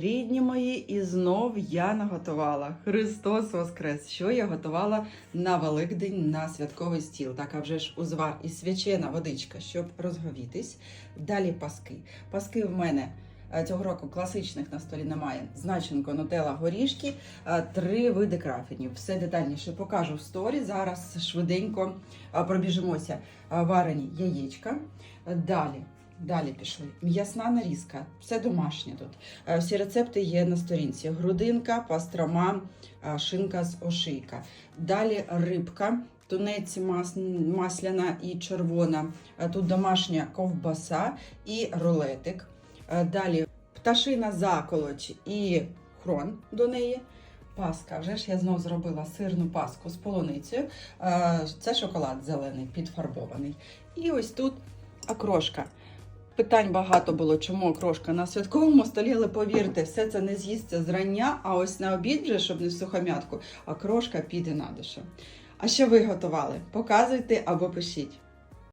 Рідні мої, і знов я наготувала. Христос Воскрес! Що я готувала на Великдень на святковий стіл. Так, а вже ж узвар і свячена водичка, щоб розговітись. Далі паски. Паски в мене е, цього року класичних на столі немає. Значенко, нутела, горішки, е, три види крафінів. Все детальніше покажу в сторі. Зараз швиденько е, пробіжимося. Варені яєчка. Далі. Далі пішли. М'ясна нарізка, все домашнє тут. Е, Всі рецепти є на сторінці: грудинка, пастрома, е, шинка з ошийка. Далі рибка, тунець мас- масляна і червона. Е, Тут домашня ковбаса і рулетик. Далі пташина заколоч і хрон до неї. Паска, вже ж я знов зробила сирну паску з полуницею. Це шоколад зелений, підфарбований. І ось тут окрошка. Питань багато було, чому окрошка на святковому столі, але повірте, все це не з'їсться зрання, а ось на обід, вже, щоб не в сухомятку, крошка піде на душу. А що ви готували? Показуйте або пишіть.